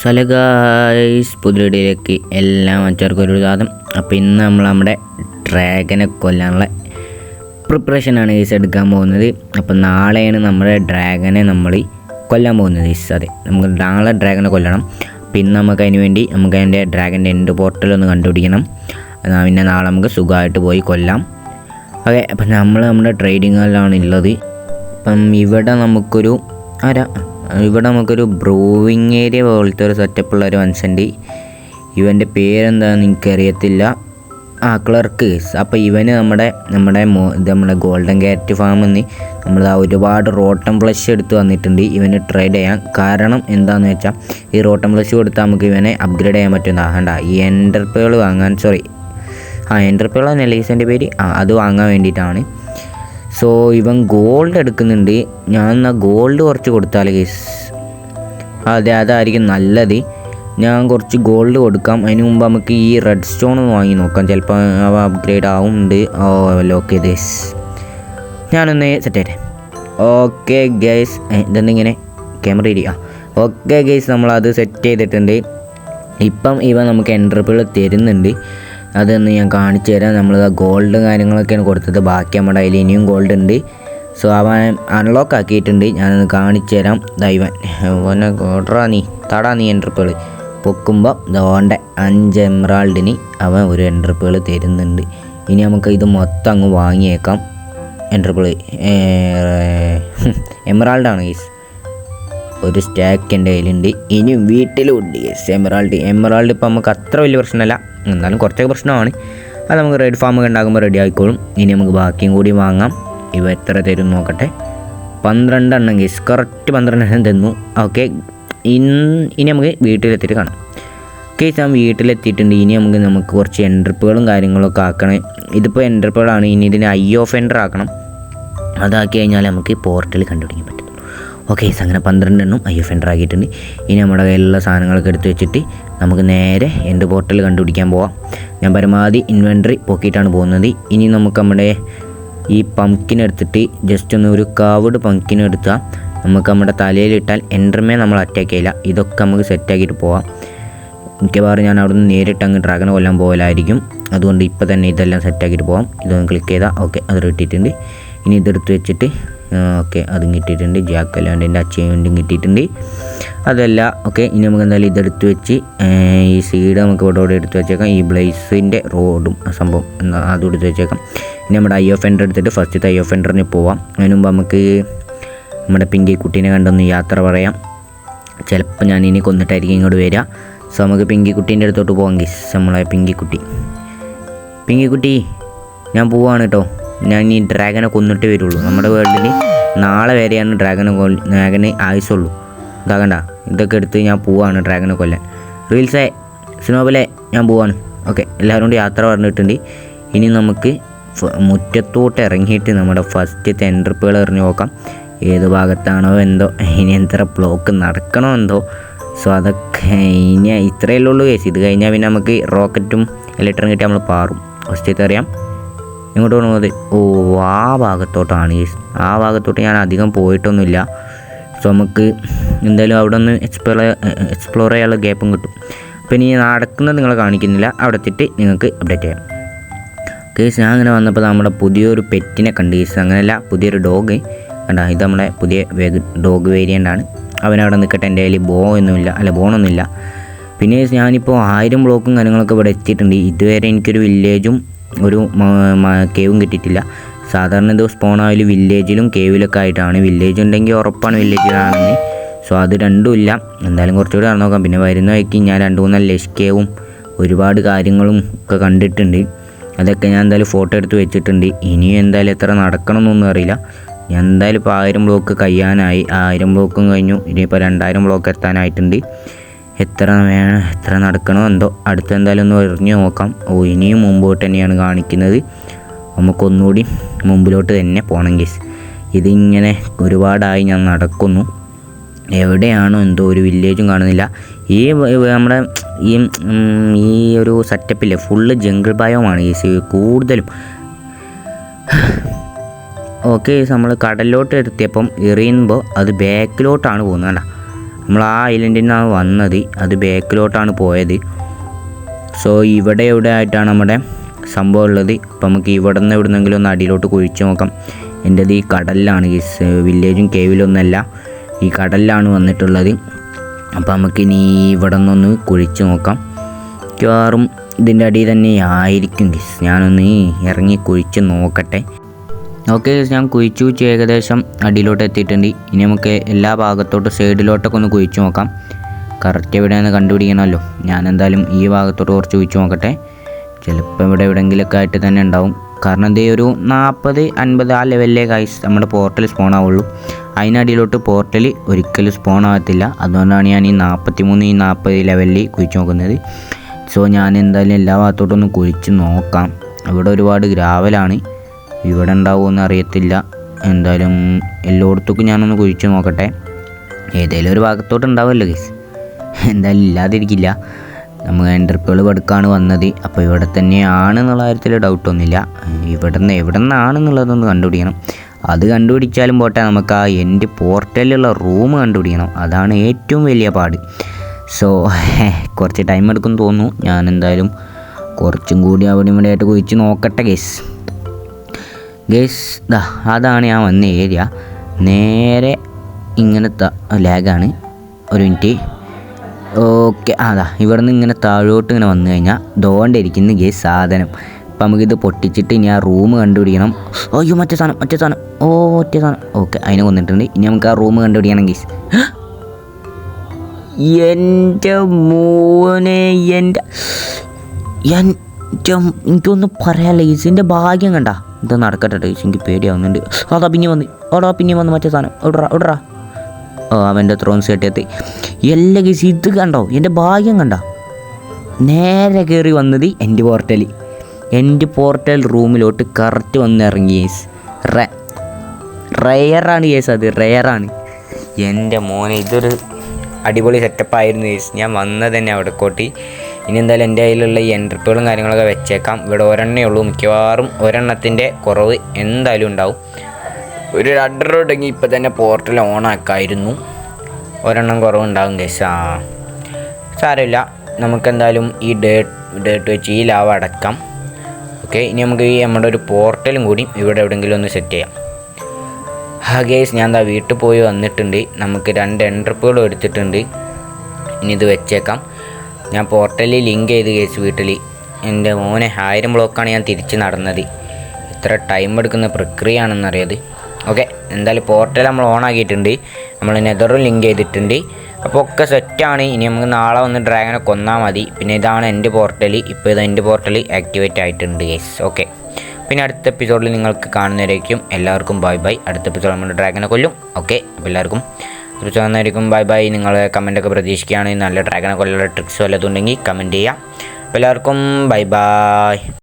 സല guys പുതിയടിയിലേക്ക് എല്ലാം അച്ചാർക്കും ഒരു സാധനം അപ്പോൾ ഇന്ന് നമ്മൾ നമ്മുടെ ഡ്രാഗനെ കൊല്ലാനുള്ള പ്രിപ്പറേഷനാണ് ഈസ് എടുക്കാൻ പോകുന്നത്. അപ്പോൾ നാളെയാണ് നമ്മുടെ ഡ്രാഗനെ നമ്മൾ കൊല്ലാൻ പോകുന്നത് ഈസ് അതെ നമുക്ക് നാളെ ഡ്രാഗനെ കൊല്ലണം. പിന്നെ നമുക്ക് അതിന് വേണ്ടി നമുക്ക് അതിന്റെ ഡ്രാഗന്റെ എൻഡ് പോർട്ടൽ ഒന്ന് കണ്ടുപിടിക്കണം. എന്നാൽ പിന്നെ നാളെ നമുക്ക് സുഖമായിട്ട് പോയി കൊല്ലാം. ഓക്കെ അപ്പം നമ്മൾ നമ്മുടെ ട്രേഡിംഗ് ഉള്ളത്. അപ്പം ഇവിടെ നമുക്കൊരു ആരാ? ഇവിടെ നമുക്കൊരു ബ്രൂവിങ് ഏരിയ പോലത്തെ ഒരു സെറ്റപ്പുള്ള ഒരു മനുഷ്യന്റെ ഇവന്റെ പേരെന്താണെന്ന് എനിക്കറിയത്തില്ല. ആ ക്ലർക്ക് അപ്പോൾ ഇവന് നമ്മുടെ നമ്മുടെ ഇത് നമ്മുടെ ഗോൾഡൻ ക്യാരറ്റ് ഫാമിൽ നിന്ന് നമ്മൾ ആ ഒരുപാട് റോട്ടം ഫ്ലഷ് എടുത്ത് വന്നിട്ടുണ്ട്. ഇവന് ട്രേഡ് ചെയ്യാൻ. കാരണം എന്താണെന്ന് വെച്ചാൽ ഈ റോട്ടം ഫ്ലഷ് കൊടുത്താൽ നമുക്ക് ഇവനെ അപ്ഗ്രേഡ് ചെയ്യാൻ പറ്റുന്ന. ആകണ്ട ഈ എന്റർപേൾ വാങ്ങാൻ സോറി ആ എന്റർപേൾ എന്നല്ല ഈസന്റെ പേര്? ആ അത് വാങ്ങാൻ വേണ്ടിയിട്ടാണ്. സോ ഇവൻ ഗോൾഡ് എടുക്കുന്നുണ്ട്. ഞാൻ എന്നാൽ ഗോൾഡ് കുറച്ച് കൊടുത്താൽ കേസ് അതെ അതായിരിക്കും നല്ലത്. ഞാൻ കുറച്ച് ഗോൾഡ് കൊടുക്കാം. അതിന് മുമ്പ് നമുക്ക് ഈ റെഡ് സ്റ്റോൺ ഒന്ന് വാങ്ങി നോക്കാം. ചിലപ്പോൾ അവ അപ്ഗ്രേഡ് ആവുന്നുണ്ട്. ഓ ഓക്കെ ഗേസ് ഞാനൊന്ന് സെറ്റ് ആയിട്ട് ഓക്കെ ഗൈസ് ഇതെന്നിങ്ങനെ ക്യാമറ ഇരിക്കുക ഓക്കെ ഗൈസ് നമ്മളത് സെറ്റ് ചെയ്തിട്ടുണ്ട്. ഇപ്പം ഇവ നമുക്ക് എൻട്രപ്പിൾ തരുന്നുണ്ട്. അതൊന്ന് ഞാൻ കാണിച്ചു തരാം. നമ്മൾ ഗോൾഡ് കാര്യങ്ങളൊക്കെയാണ് കൊടുത്തത്. ബാക്കി നമ്മുടെ അതിൽ ഇനിയും ഗോൾഡ് ഉണ്ട്. സോ അവൻ അൺലോക്ക് ആക്കിയിട്ടുണ്ട്. ഞാനൊന്ന് കാണിച്ചു തരാം. ദൈവൻ ഓനെ ഓർഡറാ നീ. തടാ നീ എൻട്രിപ്പുകൾ പൊക്കുമ്പോൾ ദോണ്ട അഞ്ച് എമറാൾഡിന് അവൻ ഒരു എൻട്രിപ്പുകൾ തരുന്നുണ്ട്. ഇനി നമുക്ക് ഇത് മൊത്തം അങ്ങ് വാങ്ങിയേക്കാം. എൻട്രിപ്പിൾ എമറാൾഡാണ് ഗീസ് ഒരു സ്റ്റാക്ക് എന്റെ കയ്യിലുണ്ട്. ഇനിയും വീട്ടിലുണ്ട് ഗീസ് എമറാൾഡ് എമറാൾഡ് ഇപ്പം നമുക്ക് അത്ര വലിയ പ്രശ്നമല്ല. എന്നാലും കുറച്ചൊക്കെ പ്രശ്നമാണ്. അത് നമുക്ക് റെഡ് ഫാം ഒക്കെ ഉണ്ടാക്കുമ്പോൾ റെഡി ആയിക്കോളും. ഇനി നമുക്ക് ബാക്കിയും കൂടി വാങ്ങാം. ഇവ എത്ര തരും നോക്കട്ടെ. പന്ത്രണ്ടെണ്ണം കേസ് കറക്റ്റ് പന്ത്രണ്ടെണ്ണം തന്നു. ഓക്കെ ഇനി നമുക്ക് വീട്ടിലെത്തിയിട്ട് കാണാം. കേസ് ഞാൻ വീട്ടിലെത്തിയിട്ടുണ്ട്. ഇനി നമുക്ക് നമുക്ക് കുറച്ച് എൻട്രിപ്പുകളും കാര്യങ്ങളൊക്കെ ആക്കണേ. ഇതിപ്പോൾ എൻട്രിപ്പുകളാണ് ഇനി ഇതിന് ഐ ഓഫ് എൻഡർ ആക്കണം. അതാക്കി കഴിഞ്ഞാൽ നമുക്ക് പോർട്ടൽ കണ്ടുപിടിക്കാൻ പറ്റും ഓക്കെ അങ്ങനെ പന്ത്രണ്ട് എണ്ണം ഐ എഫ് എന്റർ ആക്കിയിട്ടുണ്ട്. ഇനി നമ്മുടെ കയ്യിലുള്ള സാധനങ്ങളൊക്കെ എടുത്ത് വെച്ചിട്ട് നമുക്ക് നേരെ എന്റെ പോർട്ടൽ കണ്ടുപിടിക്കാൻ പോവാം. ഞാൻ പരമാവധി ഇൻവെൻട്രി പൊക്കിയിട്ടാണ് പോകുന്നത്. ഇനി നമുക്ക് നമ്മുടെ ഈ പംകിൻ എടുത്തിട്ട് ജസ്റ്റ് ഒന്ന് ഒരു കാവഡ് പംകിൻ നമുക്ക് നമ്മുടെ തലയിലിട്ടാൽ എന്റർമേ നമ്മൾ അറ്റാക്ക് ചെയ്യില്ല. ഇതൊക്കെ നമുക്ക് സെറ്റാക്കിയിട്ട് പോവാം. മിക്കവാറും ഞാൻ അവിടെ നിന്ന് നേരിട്ട് അങ്ങ് ഡ്രാഗനെ കൊല്ലാൻ പോകലായിരിക്കും അതുകൊണ്ട് ഇപ്പോൾ തന്നെ ഇതെല്ലാം സെറ്റാക്കിയിട്ട് പോകാം ഇതൊന്ന് ക്ലിക്ക് ചെയ്താൽ ഓക്കെ അത് കിട്ടിയിട്ടുണ്ട് ഇനി ഇതെടുത്ത് വെച്ചിട്ട് ഓക്കെ അതും കിട്ടിയിട്ടുണ്ട്. ജാക്ക് അല്ലാണ്ടിന്റെ അച്ചീവ്മെന്റും കിട്ടിയിട്ടുണ്ട്. അതല്ല ഓക്കെ ഇനി നമുക്ക് എന്തായാലും ഇതെടുത്ത് വെച്ച് ഈ സീഡ് നമുക്ക് ഇവിടെ ഇവിടെ എടുത്ത് വെച്ചേക്കാം. ഈ ബ്ലേസിന്റെ റോഡും സംഭവം എന്താ അതും എടുത്ത് വെച്ചേക്കാം. ഇനി നമ്മുടെ ഐ ഓഫ് എൻഡർ എടുത്തിട്ട് ഫസ്റ്റ് ഐ ഓഫ് എൻഡറിന് പോവാം. അതിന് മുമ്പ് നമുക്ക് നമ്മുടെ പിങ്കി കുട്ടീനെ കണ്ടൊന്ന് യാത്ര പറയാം. ചിലപ്പോൾ ഞാൻ ഇനി കൊന്നിട്ടായിരിക്കും ഇങ്ങോട്ട് വരിക സോ നമുക്ക് പിങ്കി കുട്ടീന്റെ അടുത്തോട്ട് പോകാം ഗിസ് നമ്മളെ പിങ്കി കുട്ടി. പിങ്കി കുട്ടി ഞാൻ പോവാണ് കേട്ടോ. ഞാൻ ഈ ഡ്രാഗനെ കൊന്നിട്ടേ വരുള്ളൂ. നമ്മുടെ വേൾഡിൽ നാളെ വരെയാണ് ഡ്രാഗനെ കൊ ഡ്രാഗന് ആയുസുള്ളൂ. ഇതാകണ്ട. ഇതൊക്കെ എടുത്ത് ഞാൻ പോവാണ് ഡ്രാഗനെ കൊല്ലാൻ. റീൽസേ സ്നോബലെ ഞാൻ പോവാണ്. ഓക്കെ എല്ലാവരും കൂടി യാത്ര പറഞ്ഞിട്ടുണ്ട്. ഇനി നമുക്ക് മുറ്റത്തോട്ട് ഇറങ്ങിയിട്ട് നമ്മുടെ ഫസ്റ്റത്തെ എൻട്രിപ്പുകൾ എറിഞ്ഞു നോക്കാം. ഏത് ഭാഗത്താണോ എന്തോ ഇനി എത്ര ബ്ലോക്ക് നടക്കണോ എന്തോ. സോ അതൊക്കെ ഇനി ഇത്രയല്ലേ ഉള്ളൂ കേസ് ഇത് കഴിഞ്ഞാൽ പിന്നെ നമുക്ക് റോക്കറ്റും ഇലക്ട്രും കിട്ടി നമ്മൾ പാറും. ഫസ്റ്റത്തെ അറിയാം. എങ്ങോട്ട് പോകുന്നത് ഓ ആ ഭാഗത്തോട്ടാണ്. ഈ ആ ഭാഗത്തോട്ട് ഞാൻ അധികം പോയിട്ടൊന്നുമില്ല. സോ നമുക്ക് എന്തായാലും അവിടെ ഒന്ന് എക്സ്പ്ലോർ എക്സ്പ്ലോർ ചെയ്യാനുള്ള ഗ്യാപ്പും കിട്ടും. അപ്പോൾ ഇനി നടക്കുന്നത് നിങ്ങളെ കാണിക്കുന്നില്ല. അവിടെ എത്തിയിട്ട് നിങ്ങൾക്ക് അപ്ഡേറ്റ് ചെയ്യാം. കേസ് ഞാൻ അങ്ങനെ വന്നപ്പോൾ നമ്മുടെ പുതിയൊരു പെറ്റിനെ കണ്ട്. കേസ് അങ്ങനെയല്ല പുതിയൊരു ഡോഗ് കണ്ട ഇത് നമ്മുടെ പുതിയ ഡോഗ് വേരിയന്റ് ആണ്. അവനവിടെ നിൽക്കട്ടെ എന്റെ കയ്യിൽ ബോ ഒന്നുമില്ല. അല്ല ബോണൊന്നുമില്ല പിന്നെ ഞാനിപ്പോൾ ആയിരം ബ്ലോക്കും കാര്യങ്ങളൊക്കെ ഇവിടെ എത്തിയിട്ടുണ്ട്. ഇതുവരെ എനിക്കൊരു വില്ലേജും ഒരു കേവും കിട്ടിയിട്ടില്ല. സാധാരണ ഇത് സ്പോൺ ആയാലും വില്ലേജിലും കേവിലൊക്കെ ആയിട്ടാണ്. വില്ലേജ് ഉണ്ടെങ്കിൽ ഉറപ്പാണ് വില്ലേജിലാണെന്ന് സോ അത് രണ്ടും ഇല്ല. എന്തായാലും കുറച്ചുകൂടി നടന്നു നോക്കാം. പിന്നെ വരുന്ന വഴിക്ക് ഞാൻ രണ്ട് മൂന്ന് ലഷ് കേവും ഒരുപാട് കാര്യങ്ങളും ഒക്കെ കണ്ടിട്ടുണ്ട്. അതൊക്കെ ഞാൻ എന്തായാലും ഫോട്ടോ എടുത്ത് വെച്ചിട്ടുണ്ട്. ഇനിയും എന്തായാലും എത്ര നടക്കണം എന്നൊന്നും അറിയില്ല. ഞാൻ എന്തായാലും ഇപ്പോൾ ആയിരം ബ്ലോക്ക് കഴിയാനായി ആയിരം ബ്ലോക്കും കഴിഞ്ഞു. ഇനിയിപ്പോൾ രണ്ടായിരം ബ്ലോക്ക് എത്താനായിട്ടുണ്ട്. എത്ര വേണം എത്ര നടക്കണോ എന്തോ അടുത്ത് എന്തായാലും ഒന്ന് എറിഞ്ഞു നോക്കാം. ഓ ഇനിയും മുമ്പോട്ട് തന്നെയാണ് കാണിക്കുന്നത്. നമുക്കൊന്നുകൂടി മുമ്പിലോട്ട് തന്നെ പോകണം കേസ് ഇതിങ്ങനെ ഒരുപാടായി ഞാൻ നടക്കുന്നു. എവിടെയാണോ എന്തോ ഒരു വില്ലേജും കാണുന്നില്ല. ഈ നമ്മുടെ ഈ ഈ ഒരു സെറ്റപ്പില്ലേ ഫുള്ള് ജംഗിൾ ബയോമാണ് കേസ് കൂടുതലും. ഓക്കെ നമ്മൾ കടലിലോട്ട് എത്തിയപ്പം എറിയുമ്പോൾ അത് ബാക്കിലോട്ടാണ് പോകുന്നത് കണ്ട? നമ്മൾ ആ ഐലൻഡിൽ നിന്നാണ് വന്നത്. അത് ബാക്കിലോട്ടാണ് പോയത്. സോ ഇവിടെ എവിടെ ആയിട്ടാണ് നമ്മുടെ സംഭവം ഉള്ളത്? അപ്പം നമുക്ക് ഇവിടെ നിന്ന് എവിടുന്നെങ്കിലും ഒന്ന് അടിയിലോട്ട് കുഴിച്ചു നോക്കാം. എന്റെത് ഈ കടലിലാണ്. ഈ വില്ലേജും കേവിലൊന്നല്ല ഈ കടലിലാണ് വന്നിട്ടുള്ളത്. അപ്പോൾ നമുക്ക് ഇനി ഇവിടെ നിന്നൊന്ന് കുഴിച്ചു നോക്കാം. മിക്കവാറും ഇതിന്റെ അടിയിൽ തന്നെ ആയിരിക്കും ഗിസ് ഞാനൊന്ന് ഇറങ്ങി കുഴിച്ച് നോക്കട്ടെ. ഓക്കെ ഞാൻ കുഴിച്ചു വെച്ച് ഏകദേശം അടിയിലോട്ട് എത്തിയിട്ടുണ്ട്. ഇനി നമുക്ക് എല്ലാ ഭാഗത്തോട്ടും സൈഡിലോട്ടൊക്കെ ഒന്ന് കുഴിച്ചു നോക്കാം. കറക്റ്റ് എവിടെയാണെന്ന് കണ്ടുപിടിക്കണമല്ലോ. ഞാൻ എന്തായാലും ഈ ഭാഗത്തോട്ട് കുറച്ച് കുഴിച്ചു നോക്കട്ടെ. ചിലപ്പോൾ ഇവിടെ എവിടെയെങ്കിലുമൊക്കെ ആയിട്ട് തന്നെ ഉണ്ടാവും. കാരണം ഇതേ ഒരു നാൽപ്പത് അൻപത് ആ ലെവലിലേ കൈസ് നമ്മുടെ പോർട്ടൽ സ്പോൺ ആവുള്ളൂ. അതിനടിയിലോട്ട് പോർട്ടൽ ഒരിക്കലും സ്പോൺ ആകത്തില്ല അതുകൊണ്ടാണ് ഞാൻ ഈ നാൽപ്പത്തി മൂന്ന് ഈ നാൽപ്പത് ലെവലിൽ കുഴിച്ച് നോക്കുന്നത്. സോ ഞാൻ എന്തായാലും എല്ലാ ഭാഗത്തോട്ടൊന്ന് കുഴിച്ച് നോക്കാം. ഇവിടെ ഒരുപാട് ഗ്രാവലാണ് ഇവിടെ ഉണ്ടാവുമെന്ന് അറിയത്തില്ല. എന്തായാലും എല്ലായിടത്തേക്കും ഞാനൊന്ന് കുഴിച്ച് നോക്കട്ടെ. ഏതെങ്കിലും ഒരു ഭാഗത്തോട്ട് ഉണ്ടാവുമല്ലോ ഗൈസ് എന്തായാലും ഇല്ലാതിരിക്കില്ല. നമ്മൾ എന്റർപ്പുകൾ പടുക്കാണ് വന്നത്. അപ്പോൾ ഇവിടെ തന്നെയാണ് എന്നുള്ള കാര്യത്തിൽ ഡൗട്ടൊന്നുമില്ല ഇവിടെ നിന്ന് എവിടെ നിന്നാണെന്നുള്ളതൊന്ന് കണ്ടുപിടിക്കണം. അത് കണ്ടുപിടിച്ചാലും പോട്ടെ നമുക്ക് ആ എന്റെ പോർട്ടലിലുള്ള റൂം കണ്ടുപിടിക്കണം. അതാണ് ഏറ്റവും വലിയ പാട്. സോ കുറച്ച് ടൈം എടുക്കും തോന്നുന്നു. ഞാൻ എന്തായാലും കുറച്ചും കൂടി അവിടെ ഇവിടെ ആയിട്ട് കുഴിച്ച് നോക്കട്ടെ ഗേസ് ഗേസ് ദാ അതാണ് ഞാൻ വന്ന ഏരിയ. നേരെ ഇങ്ങനത്തെ ലാഗാണ്. ഒരു മിനിറ്റ്. ഓക്കെ അതാ ഇവിടെ നിന്ന് ഇങ്ങനെ താഴോട്ട് ഇങ്ങനെ വന്നു കഴിഞ്ഞാൽ ദോണ്ടിരിക്കുന്ന ഗേസ് സാധനം. അപ്പം നമുക്കിത് പൊട്ടിച്ചിട്ട് ഇനി ആ റൂം കണ്ടുപിടിക്കണം. അയ്യോ മറ്റേ സാധനം മറ്റേ സാധനം. ഓ മറ്റേ സാധനം. ഓക്കെ അതിനെ കൊന്നിട്ടുണ്ട്. ഇനി നമുക്ക് ആ റൂം കണ്ടുപിടിക്കണം ഗേസ് എന്റെ മോനെ എന്റെ എന്റെ എനിക്കൊന്നും പറയാല്ല ഈസിന്റെ ഭാഗ്യം കണ്ട. ഇത് നടക്കട്ടെ ടേസ് എനിക്ക് പേടിയാവുന്നുണ്ട്. അതാ പിന്നെ വന്ന്. ഓടാ പിന്നെ വന്ന് മറ്റേ സാധനം. ഇടറാ ഇടറാ അവന്റെ ത്രോൺ സെറ്റെത്തി എല്ലാ കേസ് ഇത് കണ്ടോ? എന്റെ ഭാഗ്യം കണ്ട. നേരെ കയറി വന്നത് എന്റെ പോർട്ടൽ എന്റെ പോർട്ടൽ റൂമിലോട്ട് കറക്റ്റ് വന്ന് ഇറങ്ങി കേസ് റേ റെയറാണ് കേസ് അത്. റെയറാണ് എന്റെ മോനെ ഇതൊരു അടിപൊളി സെറ്റപ്പായിരുന്നു കേസ് ഞാൻ വന്നത് തന്നെ അവിടെ കോട്ടി ഇനി എന്തായാലും എന്റെ കയ്യിലുള്ള ഈ എൻട്രിപ്പുകളും കാര്യങ്ങളൊക്കെ വെച്ചേക്കാം. ഇവിടെ ഒരെണ്ണേ ഉള്ളൂ. മിക്കവാറും ഒരെണ്ണത്തിന്റെ കുറവ് എന്തായാലും ഉണ്ടാവും. ഒരു രണ്ടര ഉണ്ടെങ്കിൽ ഇപ്പം തന്നെ പോർട്ടൽ ഓൺ ആക്കായിരുന്നു. ഒരെണ്ണം കുറവുണ്ടാകും ഗസ് ആ സാരമില്ല. നമുക്കെന്തായാലും ഈ ഡേട്ട് ഡേട്ട് വെച്ച് ഈ ലാവ് അടക്കാം. ഓക്കെ ഇനി നമുക്ക് ഈ നമ്മുടെ ഒരു പോർട്ടലും കൂടി ഇവിടെ എവിടെയെങ്കിലും ഒന്ന് സെറ്റ് ചെയ്യാം. ആ ഗേസ് ഞാൻ എന്താ വീട്ടിൽ പോയി വന്നിട്ടുണ്ട്. നമുക്ക് രണ്ട് എൻട്രപ്പുകളും എടുത്തിട്ടുണ്ട്. ഇനി ഇത് വെച്ചേക്കാം. ഞാൻ പോർട്ടലിൽ ലിങ്ക് ചെയ്ത് കേസ് വീട്ടിൽ എന്റെ മോനെ ആയിരം ബ്ലോക്കാണ് ഞാൻ തിരിച്ച് നടന്നത്. ഇത്ര ടൈം എടുക്കുന്ന പ്രക്രിയയാണെന്നറിയത് ഓക്കെ എന്തായാലും പോർട്ടൽ നമ്മൾ ഓൺ ആക്കിയിട്ടുണ്ട്. നമ്മൾ നെതറും ലിങ്ക് ചെയ്തിട്ടുണ്ട്. അപ്പോൾ ഒക്കെ സെറ്റാണ് ഇനി നമുക്ക് നാളെ വന്ന് ഡ്രാഗനെ കൊന്നാൽ മതി. പിന്നെ ഇതാണ് എന്റെ പോർട്ടൽ ഇപ്പോൾ ഇത് എന്റെ പോർട്ടൽ ആക്ടിവേറ്റ് ആയിട്ടുണ്ട് യെസ് ഓക്കെ പിന്നെ അടുത്ത എപ്പിസോഡിൽ നിങ്ങൾക്ക് കാണുന്നവരേക്കും എല്ലാവർക്കും ബൈ ബൈ അടുത്ത എപ്പിസോഡ് നമ്മൾ ഡ്രാഗനെ കൊല്ലും. ഓക്കെ അപ്പോൾ എല്ലാവർക്കും എപ്പിസോഡ് നന്നായിരിക്കും ബൈ ബൈ. നിങ്ങൾ കമന്റൊക്കെ പ്രതീക്ഷിക്കുകയാണെങ്കിൽ നല്ല ഡ്രാഗനെ കൊല്ലുള്ള ട്രിക്സ് വല്ലതുണ്ടെങ്കിൽ കമന്റ് ചെയ്യാം അപ്പോൾ എല്ലാവർക്കും ബൈ ബൈ.